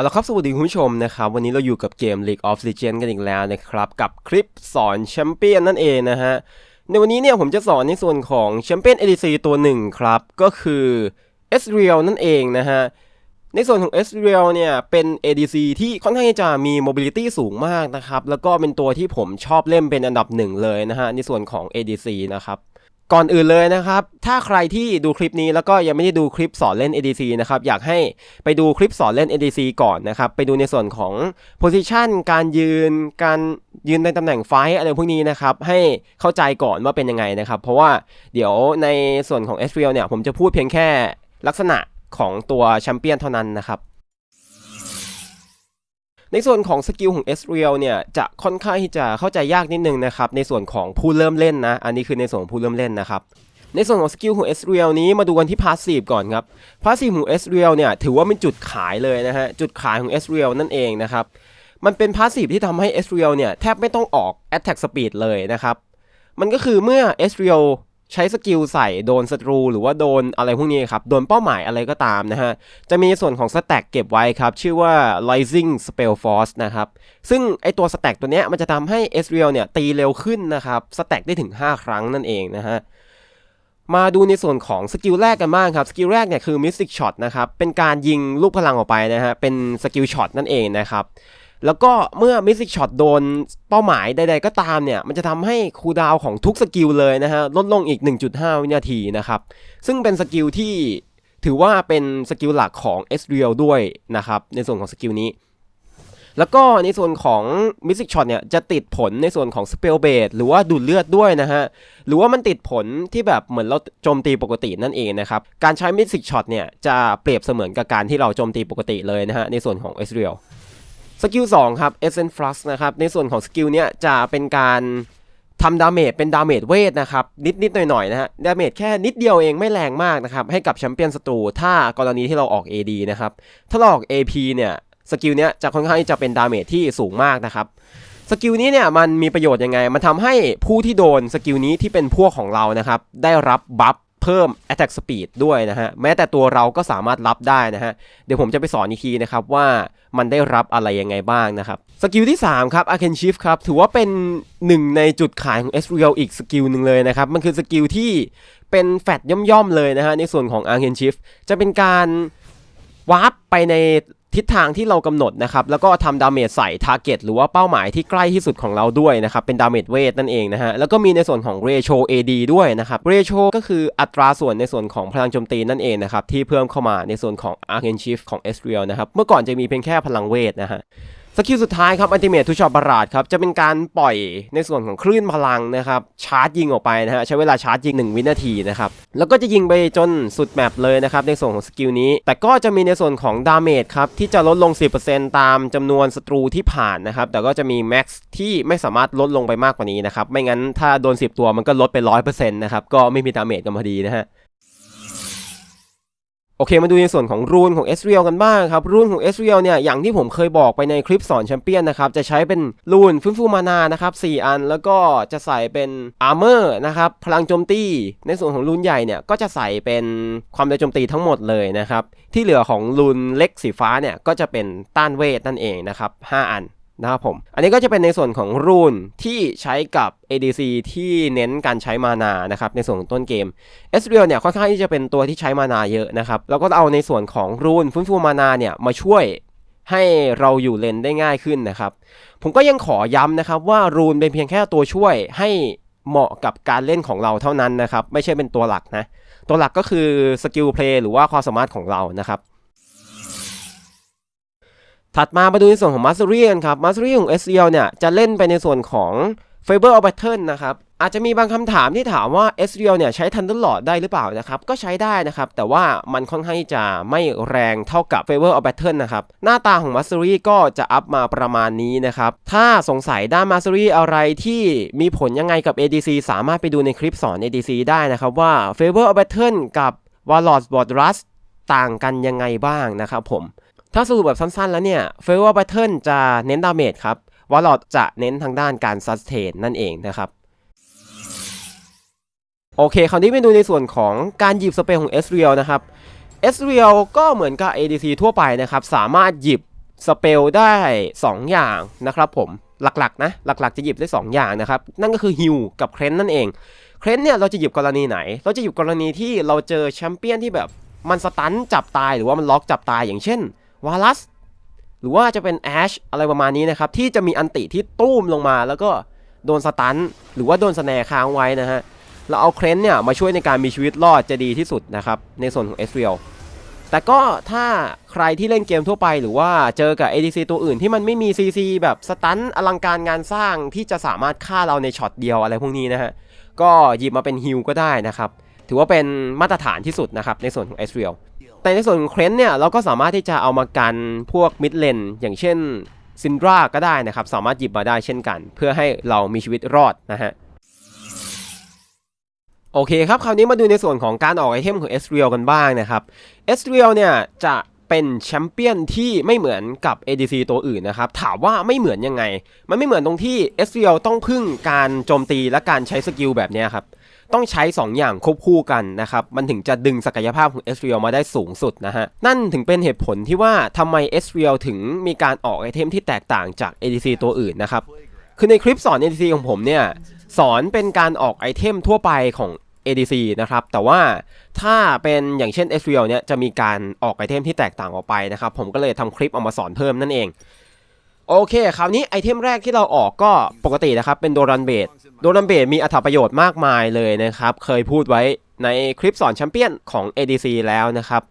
เอาละครับสวัสดีคุณผู้ชมนะครับ วันนี้เราอยู่กับเกม League of Legends กันอีกแล้วนะครับ กับคลิปสอนแชมเปี้ยนนั่นเองนะฮะ ในวันนี้เนี่ยผมจะสอนในส่วนของแชมเปี้ยน ADC ตัวหนึ่งครับ ก็คือ e s r i e l นั่นเองนะฮะ ในส่วนของ e s r i e l เนี่ย เป็น ADC ที่ค่อนข้างจะมี mobility สูงมากนะครับ แล้วก็เป็นตัวที่ผมชอบเล่นเป็นอันดับหนึ่งเลยนะฮะ ในส่วนของ ADC นะครับ ก่อนอื่นเลยนะครับ ถ้าใครที่ดูคลิปนี้แล้วก็ยังไม่ได้ดูคลิปสอนเล่น ADC นะครับ อยากให้ไปดูคลิปสอนเล่น ADC ก่อนนะครับ ไปดูในส่วนของ position การยืน การยืนในตำแหน่งไฟท์อะไรพวกนี้นะครับ ให้เข้าใจก่อนว่าเป็นยังไงนะครับ เพราะว่าเดี๋ยวในส่วนของ s อ r เนี่ย ผมจะพูดเพียงแค่ลักษณะของตัวแชมเปี้ยนเท่านั้นนะครับ ในส่วนของสกิลของ s r e a l เนี่ยจะค่อนข้างที่จะเข้าใจยากนิดนึงนะครับในส่วนของผู้เริ่มเล่นนะ อันนี้คือในส่วนของผู้เริ่มเล่นนะครับในส่วนของสกิลของ s r e a l นี้มาดูกันที่พาสซีฟก่อนครับพาสซีฟของ s r e a l เนี่ยถือว่าเป็นจุดขายเลยนะฮะจุดขายของ s r e a l นั่นเองนะครับมันเป็นพาสซีฟที่ทำให้ s r e a l เนี่ยแทบไม่ต้องออก Attack Speed เลยนะครับมันก็คือเมื่อ s r e a l ใช้สกิลใส่โดนศัตรู หรือว่าโดนอะไรพวกนี้ครับ โดนเป้าหมายอะไรก็ตามนะฮะ จะมีส่วนของสแต็กเก็บไว้ครับ ชื่อว่า Rising Spell Force นะครับ ซึ่งไอตัวสแต็กตัวเนี้ยมันจะทำให้ e s r i e l เนี่ยตีเร็วขึ้นนะครับสแต็กได้ถึง 5 ครั้งนั่นเองนะฮะมาดูในส่วนของสกิลแรกกันบ้างครับ สกิลแรกเนี่ยคือ Mystic Shot นะครับ เป็นการยิงลูกพลังออกไปนะฮะ เป็นสกิลช็อตนั่นเองนะครับ แล้วก็เมื่อ Mystic Shot โดนเป้าหมายใดๆก็ตามเนี่ย มันจะทำให้คูลดาวของทุกสกิลเลยนะฮะ ลดลงอีก 1.5 วินาทีนะครับ ซึ่งเป็นสกิลที่ถือว่าเป็นสกิลหลักของ s r e a l ด้วยนะครับ ในส่วนของสกิลนี้ แล้วก็ในส่วนของ Mystic Shot เนี่ยจะติดผลในส่วนของ Spell b a s e หรือว่าดูดเลือดด้วยนะฮะ หรือว่ามันติดผลที่แบบเหมือนเราโจมตีปกตินั่นเองนะครับ การใช้ Mystic Shot เนี่ยจะเปรียบเสมือนกับการที่เราโจมตีปกติเลยนะฮะในส่วนของ s r e a l สกิล2ครับ Essence Flux นะครับ ในส่วนของสกิลเนี้ยจะเป็นการทำดาเมจเป็นดาเมจเวทนะครับ นิดนิดหน่อยหน่อยๆนะฮะดาเมจแค่นิดเดียวเองไม่แรงมากนะครับ ให้กับแชมเปี้ยนศัตรูถ้ากรณีที่เราออก AD นะครับ ถ้าเราออก AP เนี่ยสกิลเนี้ยจะค่อนข้างที่จะเป็นดาเมจที่สูงมากนะครับสกิลนี้เนี่ยมันมีประโยชน์ยังไง มันทำให้ผู้ที่โดนสกิลนี้ที่เป็นพวกของเรานะครับ ได้รับบัฟ เพิ่ม attack speed ด้วยนะฮะ แม้แต่ตัวเราก็สามารถรับได้นะฮะ เดี๋ยวผมจะไปสอนอีกทีนะครับว่ามันได้รับอะไรยังไงบ้างนะครับ สกิลที่ 3 ครับ Arcane Shift ครับ ถือว่าเป็นหนึ่งในจุดขายของ s r e a l อีกสกิลหนึ่งเลยนะครับ มันคือสกิลที่เป็นแฟดย่อมๆเลยนะฮะ ในส่วนของ Arcane Shift จะเป็นการวาร์ปไปใน ทิศทางที่เรากำหนดนะครับ แล้วก็ทำดาเมจใส่ทาร์เก็ตหรือว่าเป้าหมายที่ใกล้ที่สุดของเราด้วยนะครับ เป็นดาเมจเวทนั่นเองนะฮะ แล้วก็มีในส่วนของเรโช AD ด้วยนะครับเรโชก็คืออัตราส่วนในส่วนของพลังโจมตีนั่นเองนะครับ ที่เพิ่มเข้ามาในส่วนของ Arcane Shift ของ e s r i e l นะครับ เมื่อก่อนจะมีเพียงแค่พลังเวทนะฮะ สกิลสุดท้ายครับ Ultimate ทุชอบราดครับจะเป็นการปล่อยในส่วนของคลื่นพลังนะครับชาร์จยิงออกไปนะฮะใช้เวลาชาร์จยิง 1 วินาทีนะครับแล้วก็จะยิงไปจนสุดแมปเลยนะครับในส่วนของสกิลนี้ แต่ก็จะมีในส่วนของดาเมจครับที่จะลดลง 10%ตามจำนวนศัตรูที่ผ่านนะครับแต่ก็จะมีแม็กซ์ที่ไม่สามารถลดลงไปมากกว่านี้นะครับไม่งั้นถ้าโดน 10 ตัวมันก็ลดไป 100%นะครับก็ไม่มีดาเมจกันพอดีนะฮะ โอเคมาดูในส่วนของรูนของ s r e a l กันบ้างครับ รูนของ s r e a l เนี่ยอย่างที่ผมเคยบอกไปในคลิปสอนแชมเปี้ยนนะครับ จะใช้เป็นรูนฟื้นฟูมานานะครับ 4 อันแล้วก็จะใส่เป็นอาร์เมอร์นะครับ พลังโจมตี ในส่วนของรูนใหญ่เนี่ยก็จะใส่เป็นความเร็วโจมตีทั้งหมดเลยนะครับ ที่เหลือของรูนเล็กสีฟ้าเนี่ยก็จะเป็นต้านเวทนั่นเองนะครับ 5 อัน นะครับผม อันนี้ก็จะเป็นในส่วนของรูนที่ใช้กับ ADC ที่เน้นการใช้มานานะครับในส่วนของต้นเกมเอสเรียลเนี่ยค่อนข้างที่จะเป็นตัวที่ใช้มานาเยอะนะครับแล้วก็เอาในส่วนของรูนฟื้นฟูมานาเนี่ยมาช่วยให้เราอยู่เลนได้ง่ายขึ้นนะครับ ผมก็ยังขอย้ำนะครับว่ารูนเป็นเพียงแค่ตัวช่วยให้เหมาะกับการเล่นของเราเท่านั้นนะครับ ไม่ใช่เป็นตัวหลักนะ ตัวหลักก็คือสกิลเพลย์หรือว่าความสามารถของเรานะครับ ถัดมามาดูในส่วนของ Mastery กันครับ Mastery ของ SEL เนี่ยจะเล่นไปในส่วนของ Favor of Battle นะครับอาจจะมีบางคำถามที่ถามว่า SEL เนี่ยใช้ Thunder Lord ได้หรือเปล่านะครับก็ใช้ได้นะครับ แต่ว่ามันค่อนข้างจะไม่แรงเท่ากับ Favor of Battle นะครับหน้าตาของ Mastery ก็จะอัพมาประมาณนี้นะครับถ้าสงสัยด้าน Mastery อะไรที่มีผลยังไงกับ ADC สามารถไปดูในคลิปสอน ADC ได้นะครับว่า Favor of Battle กับ Warlords b o r d r u s ต่างกันยังไงบ้างนะครับผม ถ้าสรุปแบบสั้นๆแล้วเนี่ย f a v o r Battle จะเน้นดาเมจครับวอลลอดจะเน้นทางด้านการซัสเทนนั่นเองนะครับโอเค คราวนี้ไปดูในส่วนของการหยิบสเปรของ s r e a l นะครับ s r e a l ก็เหมือนกับ ADC ทั่วไปนะครับ สามารถหยิบสเปลได้ 2 อย่างนะครับผมหลักๆนะหลักๆ จะหยิบได้ 2 อย่างนะครับ นั่นก็คือฮิวกับเครนนั่นเองเครนเนี่ยเราจะหยิบกรณีไหน เราจะหยิบกรณีที่เราเจอแชมเปี้ยนที่แบบมันสตันจับตายหรือว่ามันล็อกจับตายอย่างเช่น วาลัสหรือว่าจะเป็นแอชอะไรประมาณนี้นะครับ ที่จะมีอันติที่ตุ้มลงมา แล้วก็โดนสตันหรือว่าโดนสแนร์ค้างไว้นะฮะเราเอาเครนเนี่ยมาช่วยในการมีชีวิตรอดจะดีที่สุดนะครับ ในส่วนของเอสเรียลแต่ก็ถ้าใครที่เล่นเกมทั่วไป หรือว่าเจอกับ ADC ตัวอื่นที่มันไม่มี CC แบบสตันอลังการงานสร้างที่จะสามารถฆ่าเราในช็อตเดียวอะไรพวกนี้นะฮะก็หยิบมาเป็นฮิลก็ได้นะครับ ถือว่าเป็นมาตรฐานที่สุดนะครับในส่วนของ e อ r เ e ีย แต่ในส่วนของเครนเนี่ยเราก็สามารถที่จะเอามากันพวกมิดเลนอย่างเช่นซินดราก็ได้นะครับ สามารถหยิบมาได้เช่นกัน เพื่อให้เรามีชีวิตรอดนะฮะโอเคครับ คราวนี้มาดูในส่วนของการออกไอเทมของ e อ r เ e ียกันบ้างนะครับเอสเรียลเนี่ยจะเป็นแชมเปี้ยนที่ไม่เหมือนกับ ADC ตัวอื่นนะครับ ถามว่าไม่เหมือนยังไง มันไม่เหมือนตรงที่เอสเรียลต้องพึ่งการโจมตีและการใช้สกิลแบบนี้ครับ ต้องใช้ 2 อย่างควบคู่กันนะครับ มันถึงจะดึงศักยภาพของเอสเรียลมาได้สูงสุดนะฮะ นั่นถึงเป็นเหตุผลที่ว่าทำไมเอสเรียลถึงมีการออกไอเทมที่แตกต่างจาก ADC ตัวอื่นนะครับ คือในคลิปสอน ADC ของผมเนี่ย สอนเป็นการออกไอเทมทั่วไปของ ADC นะครับ แต่ว่าถ้าเป็นอย่างเช่น s อ l เนี่ยจะมีการออกไอเทมที่แตกต่างออกไปนะครับ ผมก็เลยทำคลิปเอามาสอนเพิ่มนั่นเอง โอเค คราวนี้ไอเทมแรกที่เราออกก็ปกตินะครับ เป็นโดรันเบดโดรันเบดมีอัตประโยชน์มากมายเลยนะครับ เคยพูดไว้ในคลิปสอนแชมเปี้ยนของ ADC แล้วนะครับ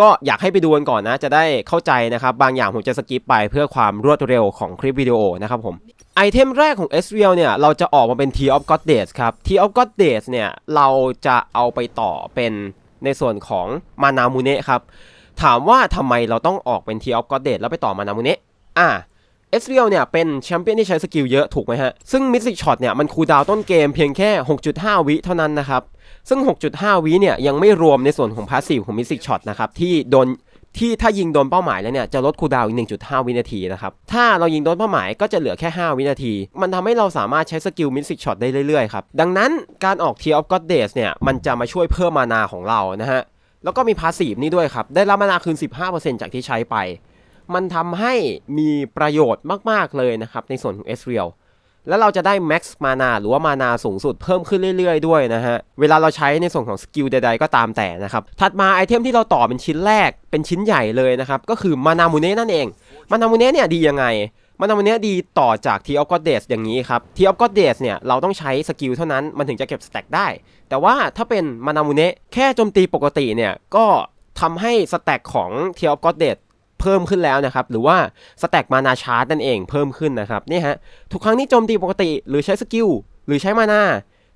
ก็อยากให้ไปดูกันก่อนนะ จะได้เข้าใจนะครับ บางอย่างผมจะสกิปไปเพื่อความรวดเร็วของคลิปวิดีโอนะครับผม ไอเทมแรกของ s r i e l เนี่ย เราจะออกมาเป็น T of Goddess ครับ T of Goddess เนี่ย เราจะเอาไปต่อเป็นในส่วนของมานามูเนะครับ ถามว่าทำไมเราต้องออกเป็น T of Goddess แล้วไปต่อมานามูเนะอะ เอสเรียลเนี่ยเป็นแชมเปี้ยนที่ใช้สกิลเยอะถูกไหมฮะ ซึ่งมิสซิกช็อตเนี่ยมันคูลดาวน์ต้นเกมเพียงแค่ 6.5 วิเท่านั้นนะครับ ซึ่ง 6.5 วิเนี่ยยังไม่รวมในส่วนของพาสซีฟของมิสซิกช็อตนะครับที่โดนที่ถ้ายิงโดนเป้าหมายแล้วเนี่ยจะลดคูลดาวน์อีก 1.5 วินาทีนะครับ ถ้าเรายิงโดนเป้าหมายก็จะเหลือแค่ 5 วินาที มันทำให้เราสามารถใช้สกิลมิสซิกช็อตได้เรื่อยๆครับ ดังนั้นการออก Tear of Goddess เนี่ยมันจะมาช่วยเพิ่มมานาของเรานะฮะ แล้วก็มีพาสซีฟนี่ด้วยครับ ได้รับมานาคืน 15%จากที่ใช้ไป มันทำให้มีประโยชน์มาก ๆ เลยนะครับ ในส่วนของ s r i e l แล้วเราจะได้ Max มานาหรือว่ามานาสูงสุดเพิ่มขึ้นเรื่อย ๆ ด้วยนะฮะ เวลาเราใช้ในส่วนของสกิลใด ๆ ก็ตามแต่นะครับ ถัดมาไอเทมที่เราต่อเป็นชิ้นแรกเป็นชิ้นใหญ่เลยนะครับ ก็คือมานามูเน่นั่นเอง มานามูเน่เนี่ยดียังไง มานามูเน่ดีต่อจาก T of Goddess อย่างนี้ครับ T of Goddess เนี่ยเราต้องใช้สกิลเท่านั้นมันถึงจะเก็บสแต็กได้ แต่ว่าถ้าเป็นมานามูเน่แค่โจมตีปกติเนี่ยก็ทำให้สแต็กของ T of Goddess เเพิ่มขึ้นแล้วนะครับ หรือว่าสแต็กมานาชาร์จนั่นเองเพิ่มขึ้นนะครับนี่ฮะทุกครั้งที่โจมตีปกติหรือใช้สกิลหรือใช้มานา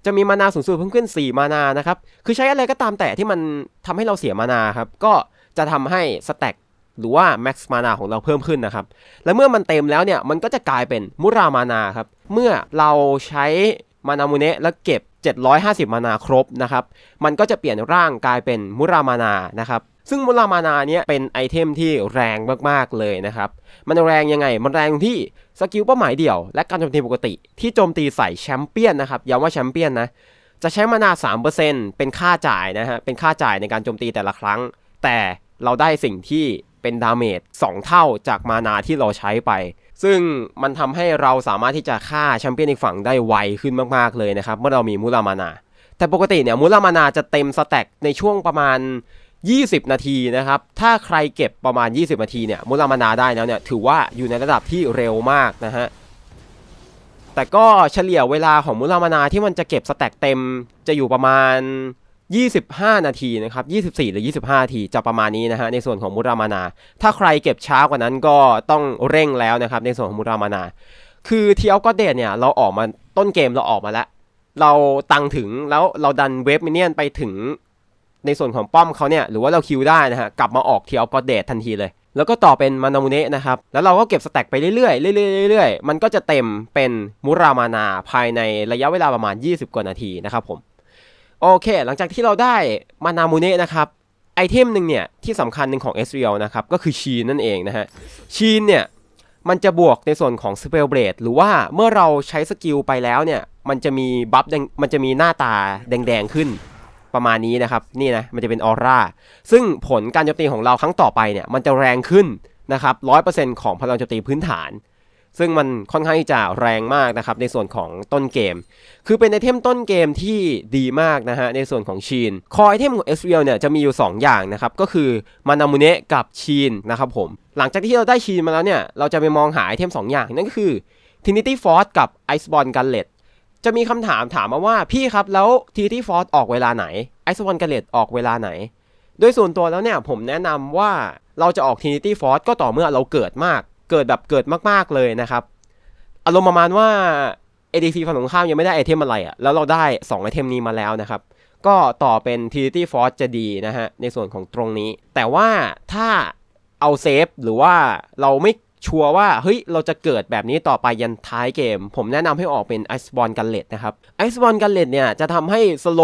จะมีมานาสูงสุดเพิ่มขึ้น 4 มานานะครับ คือใช้อะไรก็ตามแต่ที่มันทำให้เราเสียมานาครับ ก็จะทำให้สแต็กหรือว่าแม็กซ์มานาของเราเพิ่มขึ้นนะครับ และเมื่อมันเต็มแล้วเนี่ย มันก็จะกลายเป็นมุรามานาครับ เมื่อเราใช้มานามูเนะแล้วเก็บ 750 มานาครบนะครับ มันก็จะเปลี่ยนร่างกลายเป็นมุรามานานะครับซึ่งมุรามานาเนี้ยเป็นไอเทมที่แรงมากๆเลยนะครับ มันแรงยังไง มันแรงที่สกิลเป้าหมายเดี่ยว และการโจมตีปกติ ที่โจมตีใส่แชมเปี้ยนนะครับย้ำว่าแชมเปี้ยนนะ จะใช้มานา 3%เป็นค่าจ่ายนะฮะ เป็นค่าจ่ายในการโจมตีแต่ละครั้ง แต่เราได้สิ่งที่เป็นดาเมจ2เท่าจากมานาที่เราใช้ไป ซึ่งมันทำให้เราสามารถที่จะฆ่าแชมเปี้ยนอีกฝั่งได้ไวขึ้นมากๆเลยนะครับ เมื่อเรามีมุรามานา แต่ปกติเนี่ยมุรามานาจะเต็มสแต็กในช่วงประมาณ 20 นาทีนะครับ ถ้าใครเก็บประมาณ 20 นาทีเนี่ยมุรามานาได้แล้วเนี่ยถือว่าอยู่ในระดับที่เร็วมากนะฮะแต่ก็เฉลี่ยเวลาของมุรามานาที่มันจะเก็บสแต็กเต็มจะอยู่ประมาณ 25 นาทีนะครับ 24 หรือ 25 นาทีจะประมาณนี้นะฮะในส่วนของมุรามานา ถ้าใครเก็บช้ากว่านั้นก็ต้องเร่งแล้วนะครับในส่วนของมุรามานา คือทีเอาก็เดตเนี่ยเราออกมาต้นเกมเราออกมาแล้ว เราตังถึงแล้วเราดันเวฟมินเนี่ยนไปถึงในส่วนของป้อมเขาเนี่ยหรือว่าเราคิวได้นะฮะกลับมาออกทีเอาก็เดตทันทีเลย แล้วก็ต่อเป็นมานามุเนะนะครับแล้วเราก็เก็บสแต็กไปเรื่อยๆเรื่อยๆเรื่อยๆมันก็จะเต็มเป็นมุรามานาภายในระยะเวลาประมาณ 20 กว่านาทีนะครับผม โอเค หลังจากที่เราได้มานามุเนะนะครับไอเทมหนึ่งเนี่ยที่สำคัญหนึ่งของเอสเรียลนะครับก็คือชีนนั่นเองนะฮะชีนเนี่ยมันจะบวกในส่วนของสเปลเบรดหรือว่าเมื่อเราใช้สกิลไปแล้วเนี่ยมันจะมีบัฟแดงมันจะมีหน้าตาแดงๆขึ้นประมาณนี้นะครับนี่นะมันจะเป็นออร่าซึ่งผลการโจมตีของเราครั้งต่อไปเนี่ยมันจะแรงขึ้นนะครับ100%ของพลังโจมตีพื้นฐาน ซึ่งมันค่อนข้างที่จะแรงมากนะครับในส่วนของต้นเกม คือเป็นไอเทมต้นเกมที่ดีมากนะฮะในส่วนของชีน คอไอเทมของ s อ l เนี่ยจะมีอยู่ 2 อย่างนะครับก็คือมานามุเนะกับชีนนะครับผม หลังจากที่เราได้ชีนมาแล้วเนี่ยเราจะไปมองหาไอเทม 2 อย่างนั่นก็คือ Trinity Force กับ Iceborne Gauntlet จะมีคำถามถามมาว่าพี่ครับแล้ว Trinity Force ออกเวลาไหน Iceborne Gauntlet ออกเวลาไหน โดยส่วนตัวแล้วเนี่ยผมแนะนำว่าเราจะออก Trinity Force ก็ต่อเมื่อเราเกิดมาก เกิดแบบเกิดมากๆเลยนะครับอารมณ์ประมาณว่า ADC ฝั่งตรงข้ามยังไม่ได้ไอเทมอะไรอะแล้วเราได้ 2 ไอเทมนี้มาแล้วนะครับ ก็ต่อเป็น Trinity Force จะดีนะฮะ ในส่วนของตรงนี้ แต่ว่าถ้าเอาเซฟหรือว่าเราไม่ชัวร์ว่า เฮ้ย เราจะเกิดแบบนี้ต่อไปยันท้ายเกม ผมแนะนำให้ออกเป็น Iceborne Gauntlet นะครับ Iceborne Gauntlet เนี่ย จะทำให้สโล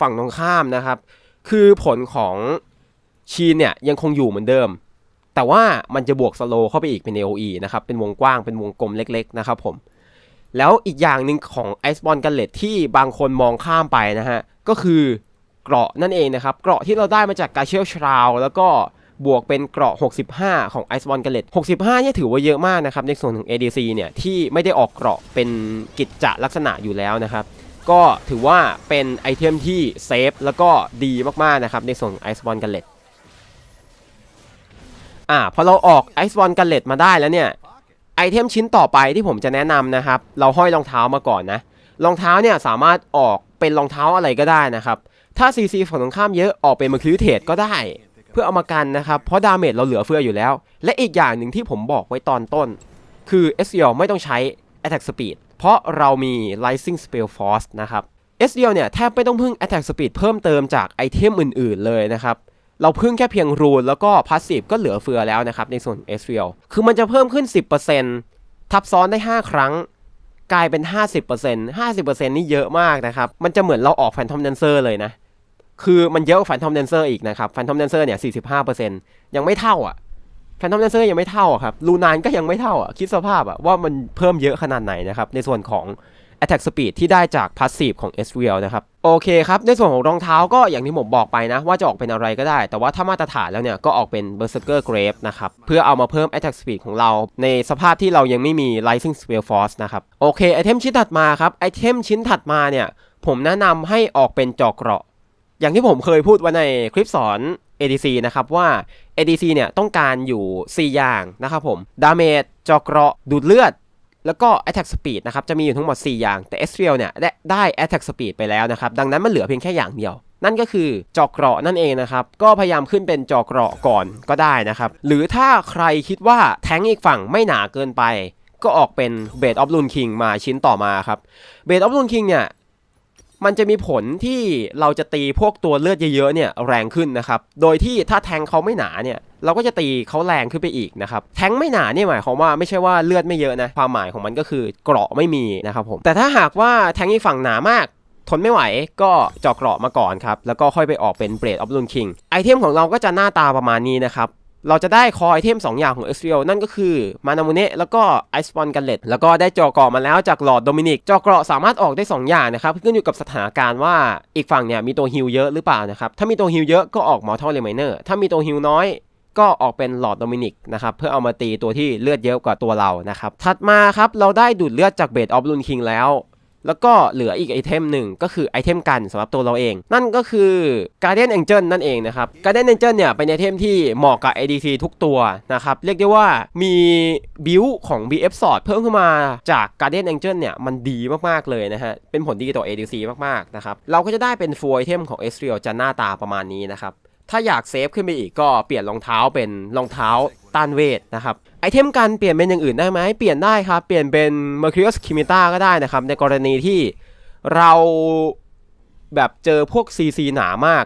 ฝั่งตรงข้ามนะครับ คือผลของชีนเนี่ยยังคงอยู่เหมือนเดิม แต่ว่ามันจะบวกสโลเข้าไปอีกเป็น AOE นะครับ เป็นวงกว้างเป็นวงกลมเล็กๆ นะครับผม แล้วอีกอย่างหนึ่งของ Iceborne Gauntlet ที่บางคนมองข้ามไปนะฮะ ก็คือเกราะนั่นเองนะครับ เกราะที่เราได้มาจากกาเชลชราวแล้วก็บวกเป็นเกราะ 65 ของ Iceborne Gauntlet 65 เนี่ยถือว่าเยอะมากนะครับ ในส่วนของ ADC เนี่ยที่ไม่ได้ออกเกราะเป็นกิจจะลักษณะอยู่แล้วนะครับก็ถือว่าเป็นไอเทมที่เซฟแล้วก็ดีมากๆนะครับในส่วนของ Iceborne Gauntlet อ่าพอเราออกไอซ์บอลกันเลตมาได้แล้วเนี่ยไอเทมชิ้นต่อไปที่ผมจะแนะนำนะครับ เราห้อยรองเท้ามาก่อนนะรองเท้าเนี่ยสามารถออกเป็นรองเท้าอะไรก็ได้นะครับ ถ้า CC ฝั่งตรงข้ามเยอะออกเป็นมาคิวเทดก็ได้ เพื่อเอามากันนะครับ เพราะดาเมจเราเหลือเฟืออยู่แล้ว และอีกอย่างหนึ่งที่ผมบอกไว้ตอนต้น คือ s อ l ไม่ต้องใช้ Attack Speed เพราะเรามี Rising Spell Force นะครับ s อ l เนี่ยแทบไม่ต้องพึ่ง Attack Speed เพิ่มเติมจากไอเทมอื่นๆเลยนะครับ เราพึ่งแค่เพียงรูนแล้วก็พาสซีฟก็เหลือเฟือแล้วนะครับในส่วนเอสเรียลคือมันจะเพิ่มขึ้น 10%ทับซ้อนได้ 5 ครั้ง กลายเป็น 50% 50%นี่เยอะมากนะครับ มันจะเหมือนเราออกแฟนทอมเดนเซอร์เลยนะ คือมันเยอะกว่าแฟนทอมเดนเซอร์อีกนะครับแฟนทอมเดนเซอร์เนี่ย 45%ยังไม่เท่าอะแฟนทอมเดนเซอร์ยังไม่เท่าอะครับลูนานก็ยังไม่เท่าอะคิดสภาพอะว่ามันเพิ่มเยอะขนาดไหนนะครับในส่วนของ Attack Speed ที่ได้จาก Passive ของ s r e a l นะครับ โอเคครับในส่วนของรองเท้าก็อย่างที่ผมบอกไปนะ ว่าจะออกเป็นอะไรก็ได้ แต่ว่าถ้ามาตรฐานแล้วเนี่ย ก็ออกเป็น Berserker Grave นะครับ เพื่อเอามาเพิ่ม Attack Speed ของเรา ในสภาพที่เรายังไม่มี Rising Spell Force นะครับ โอเคไอเทมชิ้นถัดมาครับ ไอเทมชิ้นถัดมาเนี่ย ผมแนะนำให้ออกเป็นจอกเกราะ อย่างที่ผมเคยพูดไว้ในคลิปสอน ADC นะครับว่า ADC เนี่ยต้องการอยู่ 4 อย่างนะครับผมดาเมจจอกเกราะดูดเลือด แล้วก็ Attack Speed นะครับ จะมีอยู่ทั้งหมด 4 อย่าง แต่ s อ l เนี่ยได้ได้ Attack Speed ไปแล้วนะครับ ดังนั้นมันเหลือเพียงแค่อย่างเดียว นั่นก็คือจอกเกราะนั่นเองนะครับ ก็พยายามขึ้นเป็นจอกเกราะก่อนก็ได้นะครับ หรือถ้าใครคิดว่าแทงอีกฝั่งไม่หนาเกินไป ก็ออกเป็นเบดออฟลูนคิงมาชิ้นต่อมาครับเบดออฟลูนคิงเนี่ย มันจะมีผลที่เราจะตีพวกตัวเลือดเยอะๆเนี่ยแรงขึ้นนะครับ โดยที่ถ้าแทงเขาไม่หนาเนี่ยเราก็จะตีเขาแรงขึ้นไปอีกนะครับ แทงไม่หนาเนี่ยหมายความว่าไม่ใช่ว่าเลือดไม่เยอะนะ ความหมายของมันก็คือเกราะไม่มีนะครับผม แต่ถ้าหากว่าแทงอีกฝั่งหนามากทนไม่ไหวก็เจาะเกราะมาก่อนครับ แล้วก็ค่อยไปออกเป็นเบรดออฟลูนคิงไอเทมของเราก็จะหน้าตาประมาณนี้นะครับ เราจะได้คอไอเทม2 อย่างของเอสเรียลนั่นก็คือมานามูเนะแล้วก็ไอสปอนกันเลตแล้วก็ได้จอเกราะมาแล้วจากหลอดโดมินิก จอเกราะสามารถออกได้ 2 อย่างนะครับขึ้นอยู่กับสถานการณ์ว่าอีกฝั่งเนี่ยมีตัวฮิลเยอะหรือเปล่านะครับถ้ามีตัวฮิลเยอะก็ออกมอร์ทัลเลมเนอร์ถ้ามีตัวฮิลน้อยก็ออกเป็นหลอดโดมินิกนะครับเพื่อเอามาตีตัวที่เลือดเยอะกว่าตัวเรานะครับถัดมาครับเราได้ดูดเลือดจากเบดออฟลูนคิงแล้ว แล้วก็เหลืออีกไอเทมหนึ่งก็คือไอเทมกันสำหรับตัวเราเอง นั่นก็คือ Guardian Angel นั่นเองนะครับ Guardian Angel เนี่ยเป็นไอเทมที่เหมาะกับ ADC ทุกตัวนะครับ เรียกได้ว่ามีบิวของ BF Sword เพิ่มขึ้นมาจาก Guardian Angel เนี่ยมันดีมากๆเลยนะฮะ เป็นผลดีต่อ ADC มากๆนะครับ เราก็จะได้เป็น full item ของ e s r i e l จะหน้าตาประมาณนี้นะครับ ถ้าอยากเซฟขึ้นไปอีกก็เปลี่ยนรองเท้าเป็นรองเท้าต้านเวทนะครับไอเทมการเปลี่ยนเป็นอย่างอื่นได้ไหมเปลี่ยนได้ครับเปลี่ยนเป็น Mercurius Kimita ก็ได้นะครับ ในกรณีที่เราแบบเจอพวก CC หนามาก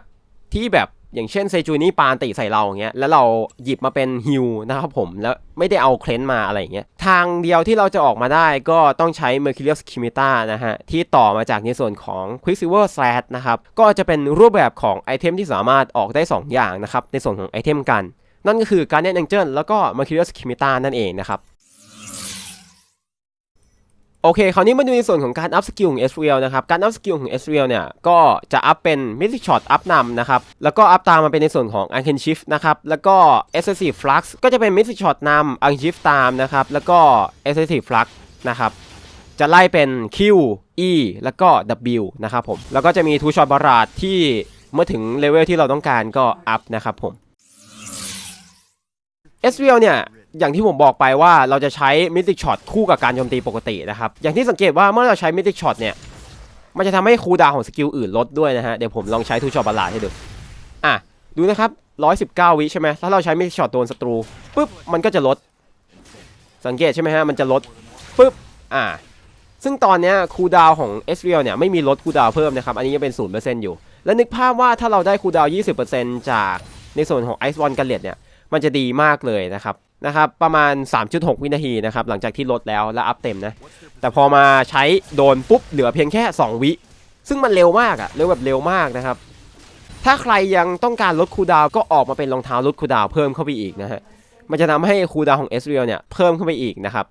ที่แบบ อย่างเช่นเซจูนี่ปานติใส่เราอย่างเงี้ยแล้วเราหยิบมาเป็นฮิลนะครับผมแล้วไม่ได้เอาเคลนมาอะไรอย่างเงี้ยทางเดียวที่เราจะออกมาได้ก็ต้องใช้ Mercurius Kimita นะฮะที่ต่อมาจากในส่วนของ Quicksilver Slash นะครับก็จะเป็นรูปแบบของไอเทมที่สามารถออกได้ 2 อย่างนะครับในส่วนของไอเทมกัน นั่นก็คือ Guardian Angel แล้วก็ Mercurius Kimita นั่นเองนะครับ โอเค คราวนี้มาดูในส่วนของการอัพสกิลของ s r e a l นะครับ การอัพสกิลของ s r e a l เนี่ย ก็จะอัพเป็น Mythic Shot อัพนำนะครับ แล้วก็อัพตามมาเป็นในส่วนของ Arcane Shift นะครับ แล้วก็ Excessive Flux ก็จะเป็น Mythic Shot นำ Arcane Shift ตามนะครับ แล้วก็ Excessive Flux นะครับ จะไล่เป็น Q E แล้วก็ W นะครับผม แล้วก็จะมี Two Shot Barrage ที่เมื่อถึงเลเวลที่เราต้องการก็อัพนะครับผมเอสเรียลเนี่ย อย่างที่ผมบอกไปว่าเราจะใช้มิติช็อตคู่กับการโจมตีปกตินะครับ อย่างที่สังเกตว่าเมื่อเราใช้มิติช็อตเนี่ย มันจะทำให้คูลดาวของสกิลอื่นลดด้วยนะฮะ เดี๋ยวผมลองใช้ทูช็อตบาลาให้ดู อะ ดูนะครับ119วิใช่ไหมถ้าเราใช้มิติช็อตโดนศัตรูปุ๊บ มันก็จะลด สังเกตใช่ไหมฮะ มันจะลดปุ๊บ อ่าซึ่งตอนเนี้ยคูลดาวของเอสเรียลเนี่ยไม่มีลดคูลดาวเพิ่มนะครับ อันนี้ยังเป็น0%อยู่ แล้วนึกภาพว่าถ้าเราได้คูลดาวน์20%จากในส่วนของไอซ์บอลกันเลตเนี่ย มันจะดีมากเลยนะครับ นะครับประมาณ 3.6 วินาทีนะครับหลังจากที่ลดแล้วและอัพเต็มนะแต่พอมาใช้โดนปุ๊บเหลือเพียงแค่ 2 วิ ซึ่งมันเร็วมากอะเร็วแบบเร็วมากนะครับ ถ้าใครยังต้องการลดคูดาวก็ออกมาเป็นรองเท้าลดคูดาวเพิ่มเข้าไปอีกนะฮะมันจะทำให้คูดาวของเอสเรียลเนี่ยเพิ่มเข้าไปอีกนะครับ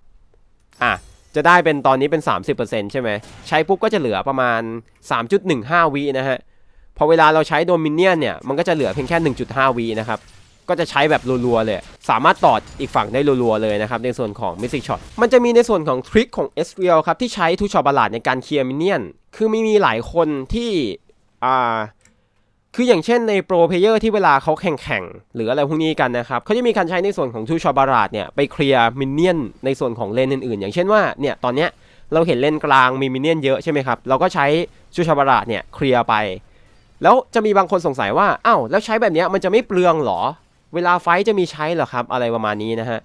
อะจะได้เป็นตอนนี้เป็น 30%ใช่ไหมใช้ปุ๊บก็จะเหลือประมาณ 3.15 วินะฮะพอเวลาเราใช้โดมิเนียนเนี่ยมันก็จะเหลือเพียงแค่ 1.5 วินะครับ ก็จะใช้แบบรัวๆเลย สามารถตอดอีกฝั่งได้รัวๆเลยนะครับ ในส่วนของ Mystic Shot มันจะมีในส่วนของทริคของ s r i e l ครับ ที่ใช้ทูชอบาลาดในการเคลียร์มินเนี่ยน คือมีมีหลายคนที่อ่าคืออย่างเช่นในโปรเพเยอร์ที่เวลาเขาแข่งๆ หรืออะไรพวกนี้กันนะครับเขาจะมีการใช้ในส่วนของทูชอบาราดเนี่ยไปเคลียร์มินเนี่ยนในส่วนของเลนอื่นๆ อย่างเช่นว่าเนี่ยตอนเนี้ยเราเห็นเลนกลางมีมินเนี่ยนเยอะใช่ไหมครับ เราก็ใช้ทูชอบาราดเนี่ยเคลียร์ไป แล้วจะมีบางคนสงสัยว่าอ้าวแล้วใช้แบบเนี้ยมันจะไม่เปลืองหรอ เวลาไฟจะมีใช้เหรอครับอะไรประมาณนี้นะฮะ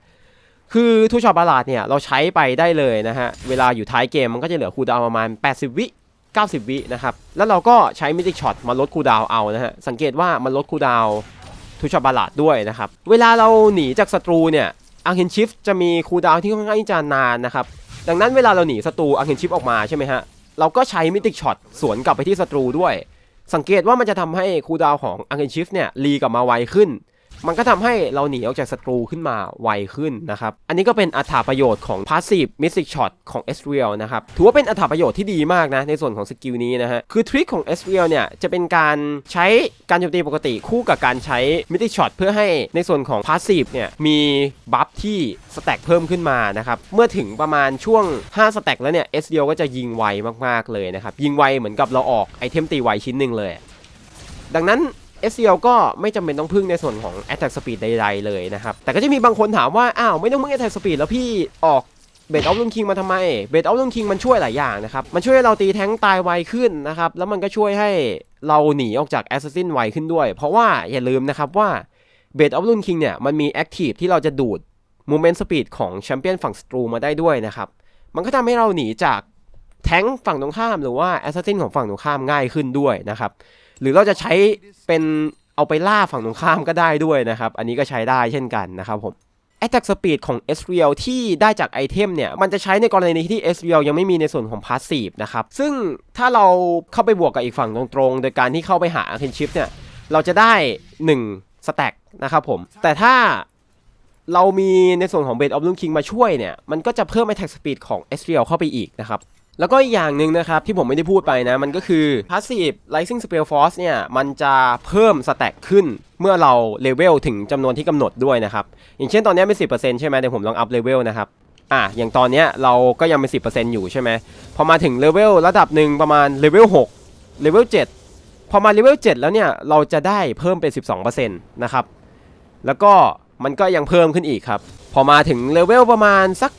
คือทูชอบบาลาดเนี่ยเราใช้ไปได้เลยนะฮะเวลาอยู่ท้ายเกมมันก็จะเหลือคูดาวประมาณ 80 วิ 90 วินะครับแล้วเราก็ใช้มิติช็อตมาลดคูดาวเอานะฮะสังเกตว่ามันลดคูดาวทูชอบบาลาดด้วยนะครับเวลาเราหนีจากศัตรูเนี่ยอังเคนชิฟจะมีคูดาวที่ค่อนข้างจะนานนะครับดังนั้นเวลาเราหนีศัตรูอังเคนชิฟออกมาใช่ไหมฮะเราก็ใช้มิติช็อตสวนกลับไปที่ศัตรูด้วย สังเกตว่ามันจะทำให้คูดาวของอังเคนชิฟเนี่ยรีกลับมาไวขึ้น มันก็ทำให้เราหนีออกจากศัตรูขึ้นมาไวขึ้นนะครับ อันนี้ก็เป็นอัตราประโยชน์ของ Passive Mystic Shot ของ e s r i e l นะครับ ถือว่าเป็นอัตราประโยชน์ที่ดีมากนะ ในส่วนของสกิลนี้นะฮะ คือทริคของ e s r i e l เนี่ย จะเป็นการใช้การโจมตีปกติคู่กับการใช้ Mystic Shot เพื่อให้ในส่วนของ Passive เนี่ย มีบัฟที่สแต็กเพิ่มขึ้นมานะครับ เมื่อถึงประมาณช่วง 5 สแต็กแล้วเนี่ย e s r i e l ก็จะยิงไวมากๆเลยนะครับ ยิงไวเหมือนกับเราออกไอเทมตีไวชิ้นหนึ่งเลย ดังนั้น SCL ก็ไม่จำเป็นต้องพึ่งในส่วนของ Attack Speed ใดๆเลยนะครับ แต่ก็จะมีบางคนถามว่า อ้าว ไม่ต้องพึ่ง Attack Speed แล้วพี่ออกเบดเอาลุนคิงมาทำไม เบดเอาลุนคิงมันช่วยหลายอย่างนะครับ มันช่วยให้เราตีแท้งตายไวขึ้นนะครับ แล้วมันก็ช่วยให้เราหนีออกจากแอสซัสซินไวขึ้นด้วย เพราะว่าอย่าลืมนะครับว่าเบดเอาลุนคิงเนี่ยมันมีแอคทีฟที่เราจะดูด Movement Speed ของแชมเปี้ยนฝั่งสตรูมาได้ด้วยนะครับ มันก็ทำให้เราหนีจากแท้งฝั่งตรงข้ามหรือว่าแอสซัสซินของฝั่งตรงข้ามง่ายขึ้นด้วยนะครับ หรือเราจะใช้เป็นเอาไปล่าฝั่งตรงข้ามก็ได้ด้วยนะครับ อันนี้ก็ใช้ได้เช่นกันนะครับผม Attack Speed ของ s r i e l ที่ได้จากไอเทมเนี่ย มันจะใช้ในกรณีที่ s r i e l ยังไม่มีในส่วนของ Passive นะครับ ซึ่งถ้าเราเข้าไปบวกกับอีกฝั่งตรงๆ โดยการที่เข้าไปหา Arcane Shift เนี่ย เราจะได้1สแต็กนะครับผม แต่ถ้าเรามีในส่วนของ Blade of Doom King มาช่วยเนี่ย มันก็จะเพิ่ม Attack Speed ของ s r i e l เข้าไปอีกนะครับ แล้วก็อีกอย่างหนึ่งนะครับที่ผมไม่ได้พูดไปนะ มันก็คือ Passive Rising Spell Force เนี่ย มันจะเพิ่มสแต็กขึ้นเมื่อเราเลเวลถึงจำนวนที่กำหนดด้วยนะครับ อย่างเช่นตอนนี้เป็น10%ใช่ไหมเดี๋ยวผมลองอัพเลเวลนะครับอะอย่างตอนนี้เราก็ยังเป็น10%อยู่ใช่ไหมพอมาถึงเลเวลระดับหนึ่งประมาณเลเวล6เลเวล7พอมาเลเวล7แล้วเนี่ยเราจะได้เพิ่มเป็น 12%นะครับแล้วก็มันก็ยังเพิ่มขึ้นอีกครับ อมาถึงเลเวลประมาณสัก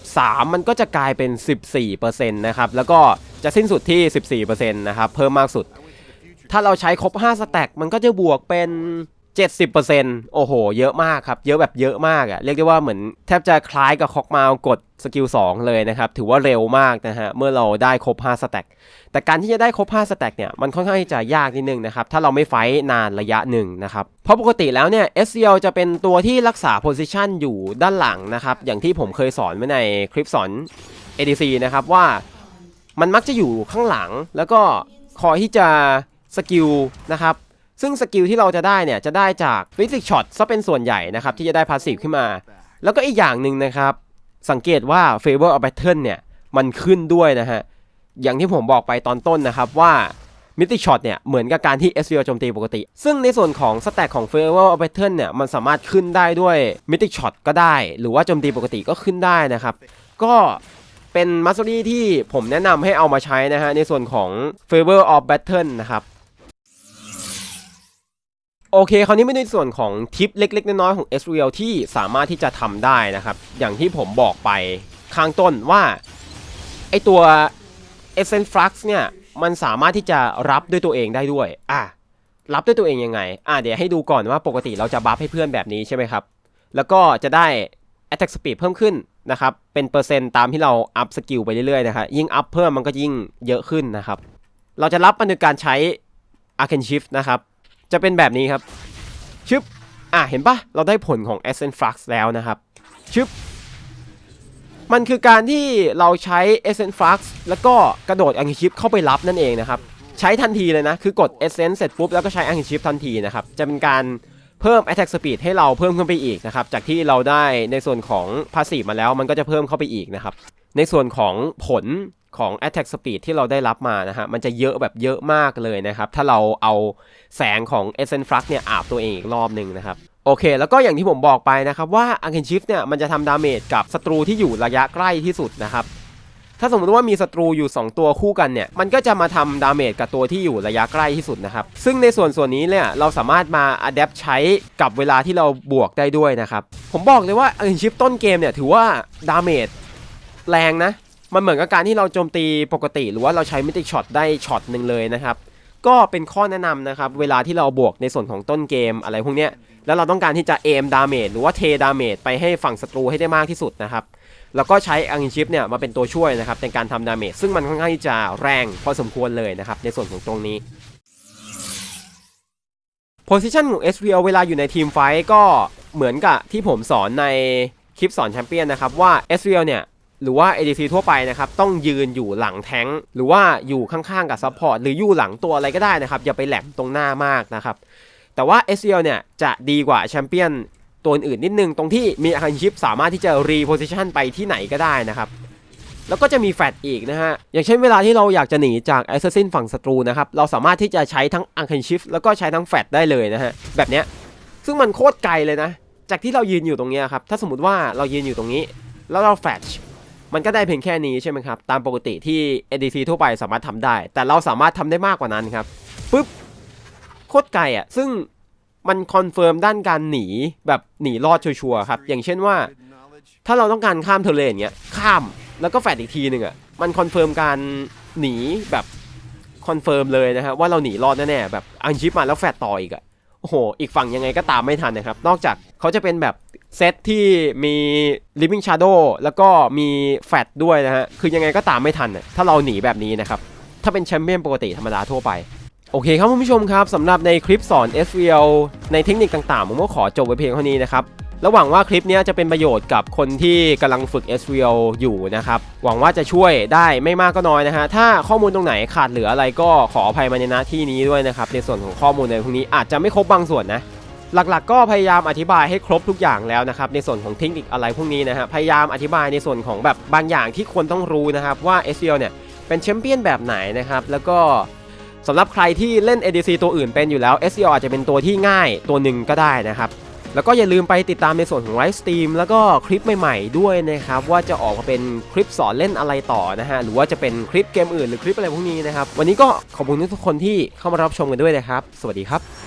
13 มันก็จะกลายเป็น 14%นะครับ แล้วก็จะสิ้นสุดที่ 14%นะครับ เพิ่มมากสุด ถ้าเราใช้ครบ 5 สแต็กมันก็จะบวกเป็น 70%โอ้โห เยอะมากครับ เยอะแบบเยอะมากอะเรียกได้ว่าเหมือนแทบจะคล้ายกับคอกมาวกดสกิล2เลยนะครับ ถือว่าเร็วมากนะฮะ เมื่อเราได้ครบ 5 สแต็กแต่การที่จะได้ครบ 5 สแต็กเนี่ย มันค่อนข้างจะยากนิดนึงนะครับ ถ้าเราไม่ไฟท์นานระยะหนึ่งนะครับ เพราะปกติแล้วเนี่ย SCL จะเป็นตัวที่รักษาโพซิชันอยู่ด้านหลังนะครับ อย่างที่ผมเคยสอนไว้ในคลิปสอน ADC นะครับว่ามันมักจะอยู่ข้างหลังแล้วก็คอยที่จะสกิลนะครับ ซึ่งสกิลที่เราจะได้เนี่ยจะได้จากฟิสิกช็อตซะเป็นส่วนใหญ่นะครับที่จะได้พาสซีฟขึ้นมา แล้วก็อีกอย่างหนึ่งนะครับ สังเกตว่า Favor of Battle เนี่ยมันขึ้นด้วยนะฮะ อย่างที่ผมบอกไปตอนต้นนะครับว่ามิติช็อตเนี่ยเหมือนกับการที่ s อ l โจมตีปกติ ซึ่งในส่วนของสแต็กของ f a v o r of Battle เนี่ยมันสามารถขึ้นได้ด้วยมิติช็อตก็ได้ หรือว่าโจมตีปกติก็ขึ้นได้นะครับ ก็เป็นมัสซี่ที่ผมแนะนำให้เอามาใช้นะฮะในส่วนของ Favor of Battle นะครับ โอเค คราวนี้ไม่ในส่วนของทิปเล็ก ๆ น้อยๆของ s อ l ที่สามารถที่จะทำได้นะครับ อย่างที่ผมบอกไปข้างต้นว่า ไอตัว Essence Flux เนี่ย มันสามารถที่จะรับด้วยตัวเองได้ด้วย อะ รับด้วยตัวเองยังไง อะ เดี๋ยวให้ดูก่อนว่าปกติเราจะบัฟให้เพื่อนแบบนี้ใช่ไหมครับ แล้วก็จะได้ attack speed เพิ่มขึ้นนะครับ เป็นเปอร์เซ็นต์ตามที่เราอัพสกิลไปเรื่อยๆนะครับยิ่งอัพเพิ่มมันก็ยิ่งเยอะขึ้นนะครับ เราจะรับมันโดยการใช้ Arcane Shift นะครับ จะเป็นแบบนี้ครับ ชึบ อะ เห็นปะเราได้ผลของ Essence Flux แล้วนะครับ ชึบ มันคือการที่เราใช้ Essence Flux แล้วก็กระโดด Arcane Shift เข้าไปรับนั่นเองนะครับ ใช้ทันทีเลยนะ คือกด Essence เสร็จปุ๊บ แล้วก็ใช้ Arcane Shift ทันทีนะครับ จะเป็นการเพิ่ม Attack Speed ให้เราเพิ่มขึ้นไปอีกนะครับ จากที่เราได้ในส่วนของ Passive มาแล้ว มันก็จะเพิ่มเข้าไปอีกนะครับ ในส่วนของผล ของ Attack Speed ที่เราได้รับมานะฮะ มันจะเยอะแบบเยอะมากเลยนะครับ ถ้าเราเอาแสงของ Essence Flux เนี่ยอาบตัวเองอีกรอบหนึ่งนะครับโอเค แล้วก็อย่างที่ผมบอกไปนะครับว่า a r c a n Shift เนี่ยมันจะทำดาเมจกับศัตรูที่อยู่ระยะใกล้ที่สุดนะครับ ถ้าสมมติว่ามีศัตรูอยู่ 2 ตัวคู่กันเนี่ย มันก็จะมาทำดาเมจกับตัวที่อยู่ระยะใกล้ที่สุดนะครับ ซึ่งในส่วนส่วนนี้เนี่ยเราสามารถมาอัดแอปใช้กับเวลาที่เราบวกได้ด้วยนะครับ ผมบอกเลยว่า a r c a n Shift ต้นเกมเนี่ยถือว่าดาเมจแรงนะ มันเหมือนกับการที่เราโจมตีปกติ หรือว่าเราใช้มิติช็อตได้ช็อตหนึ่งเลยนะครับ ก็เป็นข้อแนะนำนะครับ เวลาที่เราบวกในส่วนของต้นเกมอะไรพวกเนี้ย แล้วเราต้องการที่จะเอมดาเมจหรือว่าเทดาเมจไปให้ฝั่งศัตรูให้ได้มากที่สุดนะครับ แล้วก็ใช้อังชิปเนี่ยมาเป็นตัวช่วยนะครับในการทำดาเมจซึ่งมันค่อนข้างที่จะแรงพอสมควรเลยนะครับในส่วนของตรงนี้โพซิชันของ s อ l เวลาอยู่ในทีมไฟก็เหมือนกับที่ผมสอนในคลิปสอนแชมเปี้ยนนะครับว่า s อ l เนี่ย หรือว่า ADC ทั่วไปนะครับต้องยืนอยู่หลังแท้งหรือว่าอยู่ข้างๆกับซัพพอร์ตหรืออยู่หลังตัวอะไรก็ได้นะครับอย่าไปแหลมตรงหน้ามากนะครับแต่ว่า s อ l เนี่ยจะดีกว่าแชมเปี้ยนตัวอื่นนิดนึงตรงที่มีอาคารชิปสามารถที่จะรีโพซิชันไปที่ไหนก็ได้นะครับแล้วก็จะมีแฟดอีกนะฮะ อย่างเช่นเวลาที่เราอยากจะหนีจากแอสซัสซินฝั่งศัตรูนะครับ เราสามารถที่จะใช้ทั้งอังคันชิฟแล้วก็ใช้ทั้งแฟดได้เลยนะฮะ แบบเนี้ย ซึ่งมันโคตรไกลเลยนะ จากที่เรายืนอยู่ตรงเนี้ยครับ ถ้าสมมติว่าเรายืนอยู่ตรงนี้ แล้วเราแฟด มันก็ได้เพียงแค่นี้ใช่ไหมครับ ตามปกติที่ ADC ทั่วไปสามารถทำได้ แต่เราสามารถทำได้มากกว่านั้นครับปุ๊บโคตรไกลอะ ซึ่งมันคอนเฟิร์มด้านการหนีแบบหนีรอดชัวร์ครับ อย่างเช่นว่า ถ้าเราต้องการข้ามเทเลนอย่างเงี้ยข้ามแล้วก็แฟดอีกทีหนึ่งอะมันคอนเฟิร์มการหนีแบบคอนเฟิร์มเลยนะฮะว่าเราหนีรอดแน่ๆแบบอังชิปมาแล้วแฟดต่ออีกอะโอ้โห อีกฝั่งยังไงก็ตามไม่ทันนะครับ นอกจากเขาจะเป็นแบบ เซตที่มี Living Shadow แล้วก็มีแฟดด้วยนะฮะ คือยังไงก็ตามไม่ทัน ถ้าเราหนีแบบนี้นะครับ ถ้าเป็นแชมเปี้ยนปกติธรรมดาทั่วไป โอเคครับคุณผู้ชมครับสำหรับในคลิปสอน s v l ในเทคนิคต่างๆ ผมก็ขอจบไว้เพียงเท่านี้นะครับระหวังว่าคลิปนี้จะเป็นประโยชน์กับคนที่กำลังฝึก s v l อยู่นะครับ หวังว่าจะช่วยได้ไม่มากก็น้อยนะฮะ ถ้าข้อมูลตรงไหนขาดเหลืออะไรก็ขออภัยมาในหน้าที่นี้ด้วยนะครับ ในส่วนของข้อมูลในพวกนี้อาจจะไม่ครบบางส่วนนะ หลักๆ ก็พยายามอธิบายให้ครบทุกอย่างแล้วนะครับในส่วนของเทคนิคอะไรพวกนี้นะฮะพยายามอธิบายในส่วนของแบบบางอย่างที่ควรต้องรู้นะครับว่า s v l เนี่ยเป็นแชมเปี้ยนแบบไหนนะครับแล้วก็สำหรับใครที่เล่น ADC ตัวอื่นเป็นอยู่แล้ว SEO อาจจะเป็นตัวที่ง่ายตัวหนึ่งก็ได้นะครับ แล้วก็อย่าลืมไปติดตามในส่วนของไลฟ์สตรีมแล้วก็คลิปใหม่ๆด้วยนะครับ ว่าจะออกมาเป็นคลิปสอนเล่นอะไรต่อนะฮะ หรือว่าจะเป็นคลิปเกมอื่นหรือคลิปอะไรพวกนี้นะครับ วันนี้ก็ขอบคุณทุกคนที่เข้ามารับชมกันด้วยนะครับ สวัสดีครับ